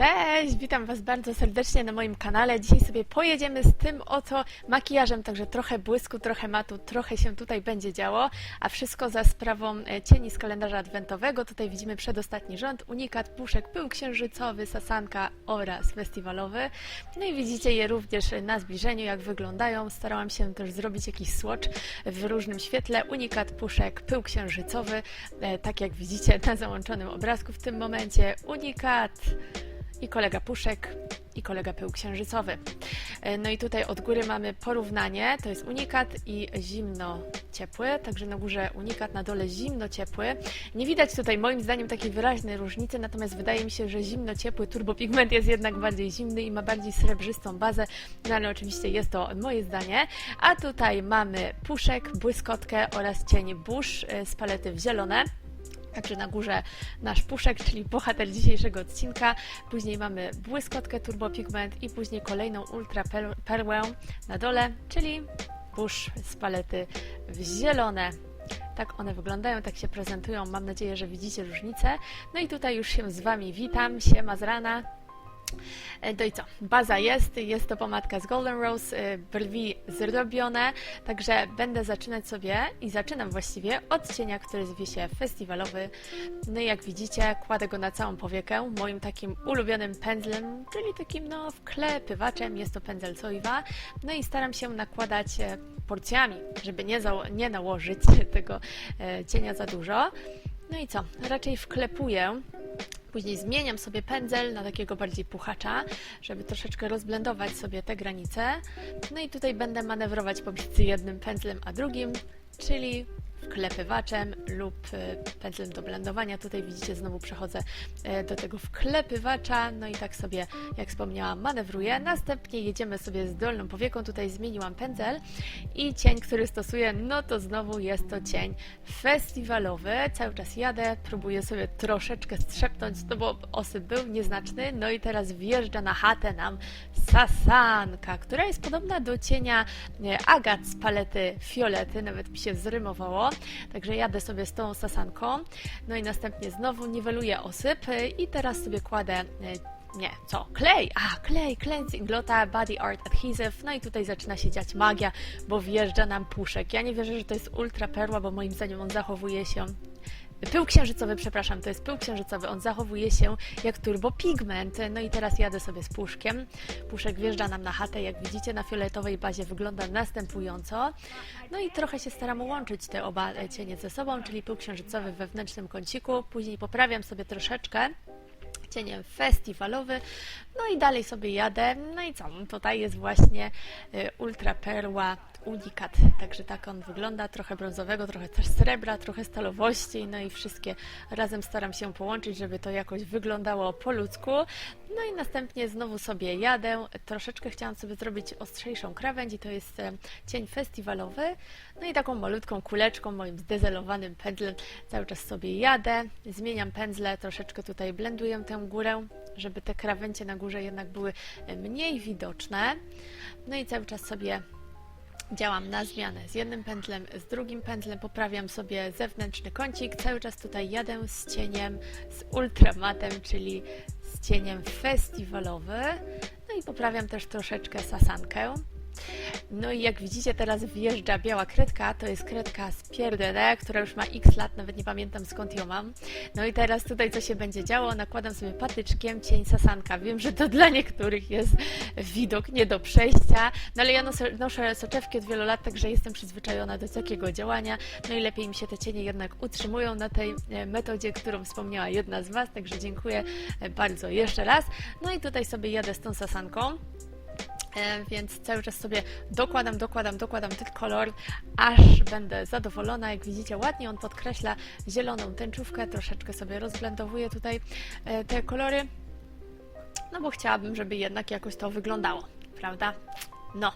Cześć, witam Was bardzo serdecznie na moim kanale. Dzisiaj sobie pojedziemy z tym oto makijażem, także trochę błysku, trochę matu, trochę się tutaj będzie działo, a wszystko za sprawą e, cieni z kalendarza adwentowego. Tutaj widzimy przedostatni rząd, unikat, puszek, pył księżycowy, sasanka oraz festiwalowy. No i widzicie je również na zbliżeniu, jak wyglądają. Starałam się też zrobić jakiś swatch w różnym świetle. Unikat, puszek, pył księżycowy, e, tak jak widzicie na załączonym obrazku w tym momencie. Unikat, i kolega Puszek i kolega Pył Księżycowy. E, No i tutaj od góry mamy porównanie, to jest unikat i zimno-ciepły, także na górze unikat, na dole zimno-ciepły. Nie widać tutaj moim zdaniem takiej wyraźnej różnicy, natomiast wydaje mi się, że zimno-ciepły turbopigment jest jednak bardziej zimny i ma bardziej srebrzystą bazę, no ale oczywiście jest to moje zdanie. A tutaj mamy puszek, błyskotkę oraz cień burz e, z palety w zielone. Także na górze nasz puszek, czyli bohater dzisiejszego odcinka. Później mamy błyskotkę Turbo Pigment i później kolejną Ultra per- Perłę na dole, czyli burz z palety w zielone. Tak one wyglądają, tak się prezentują. Mam nadzieję, że widzicie różnicę. No i tutaj już się z Wami witam. Siema z rana. E, No i co? Baza jest, jest to pomadka z Golden Rose, e, brwi zrobione, także będę zaczynać sobie i zaczynam właściwie od cienia, który zwie się festiwalowy. No i jak widzicie, kładę go na całą powiekę moim takim ulubionym pędzlem, czyli takim no wklepywaczem, jest to pędzel Soiwa. No i staram się nakładać e, porcjami, żeby nie, nie nałożyć tego cienia za dużo. No i co? Raczej wklepuję Później zmieniam sobie pędzel na takiego bardziej puchacza, żeby troszeczkę rozblendować sobie te granice. No i tutaj będę manewrować pomiędzy jednym pędzlem a drugim, czyli wklepywaczem lub e, pędzlem do blendowania. Tutaj widzicie, znowu przechodzę e, do tego wklepywacza, no i tak sobie, jak wspomniałam, manewruję. Następnie jedziemy sobie z dolną powieką, tutaj zmieniłam pędzel i cień, który stosuję, no to znowu jest to cień festiwalowy. Cały czas jadę, próbuję sobie troszeczkę strzepnąć, no bo osyp był nieznaczny, no i teraz wjeżdża na chatę nam sasanka, która jest podobna do cienia e, agat z palety fiolety, nawet mi się zrymowało, także jadę sobie z tą sasanką, no i następnie znowu niweluję osyp e, i teraz sobie kładę e, nie, co? Klej! A, klej, cleansing, glota, body art adhesive. No i tutaj zaczyna się dziać magia, bo wjeżdża nam puszek. Ja nie wierzę, że to jest ultra perła, bo moim zdaniem on zachowuje się Pył księżycowy, przepraszam, to jest pył księżycowy, on zachowuje się jak turbopigment. No i teraz jadę sobie z puszkiem. Puszek wjeżdża nam na chatę, jak widzicie na fioletowej bazie wygląda następująco. No i trochę się staram łączyć te oba cienie ze sobą, czyli pył księżycowy w wewnętrznym kąciku. Później poprawiam sobie troszeczkę cieniem festiwalowy. No i dalej sobie jadę. No i co? Tutaj jest właśnie y, Ultra Perła Unikat. Także tak on wygląda. Trochę brązowego, trochę też srebra, trochę stalowości. No i wszystkie razem staram się połączyć, żeby to jakoś wyglądało po ludzku. No i następnie znowu sobie jadę. Troszeczkę chciałam sobie zrobić ostrzejszą krawędź i to jest e, cień festiwalowy. No i taką malutką kuleczką, moim zdezelowanym pędzlem cały czas sobie jadę. Zmieniam pędzle, troszeczkę tutaj blenduję tę górę, żeby te krawędzie na górze jednak były e, mniej widoczne. No i cały czas sobie działam na zmianę z jednym pędzlem, z drugim pędzlem, poprawiam sobie zewnętrzny kącik, cały czas tutaj jadę z cieniem, z ultramatem, czyli z cieniem festiwalowy, no i poprawiam też troszeczkę sasankę. No i jak widzicie, teraz wjeżdża biała kredka, to jest kredka z Pierdele, która już ma x lat, nawet nie pamiętam skąd ją mam. No i teraz tutaj co się będzie działo, nakładam sobie patyczkiem cień sasanka. Wiem, że to dla niektórych jest widok nie do przejścia, no ale ja noszę, noszę soczewki od wielu lat, także jestem przyzwyczajona do takiego działania, no i lepiej mi się te cienie jednak utrzymują na tej e, metodzie, którą wspomniała jedna z Was, także dziękuję e, bardzo jeszcze raz. No i tutaj sobie jadę z tą sasanką. E, Więc cały czas sobie dokładam, dokładam, dokładam ten kolor, aż będę zadowolona. Jak widzicie, ładnie on podkreśla zieloną tęczówkę. Troszeczkę sobie rozblendowuję tutaj e, te kolory, no bo chciałabym, żeby jednak jakoś to wyglądało, prawda? No,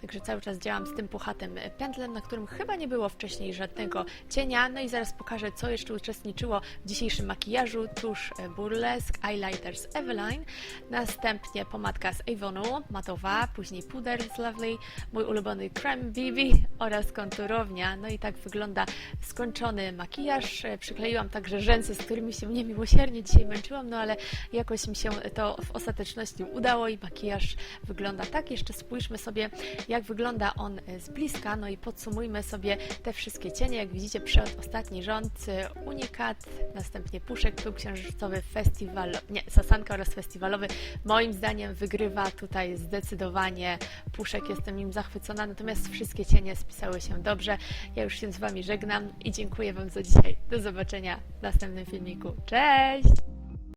także cały czas działam z tym puchatym pętlem, na którym chyba nie było wcześniej żadnego cienia. No i zaraz pokażę, co jeszcze uczestniczyło w dzisiejszym makijażu. Tuż e, Burlesque, Eyeliner z Eveline, następnie pomadka z Avonu, matowa, później puder z Lovely, mój ulubiony Creme BB oraz konturownia. No i tak wygląda skończony makijaż. E, Przykleiłam także rzęsy, z którymi się niemiłosiernie dzisiaj męczyłam, no ale jakoś mi się to w ostateczności udało i makijaż wygląda tak. Jeszcze spójrzmy sobie, jak wygląda on e, z bliska, no i podsumujmy sobie te wszystkie cienie. Jak widzicie, przedostatni rząd, e, unikat, następnie puszek, pył księżycowy, festiwal, nie, sasanka oraz festiwalowy. Moim zdaniem wygrywa tutaj zdecydowanie puszek, jestem im zachwycona, natomiast wszystkie cienie spisały się dobrze. Ja już się z Wami żegnam i dziękuję Wam za dzisiaj. Do zobaczenia w następnym filmiku. Cześć!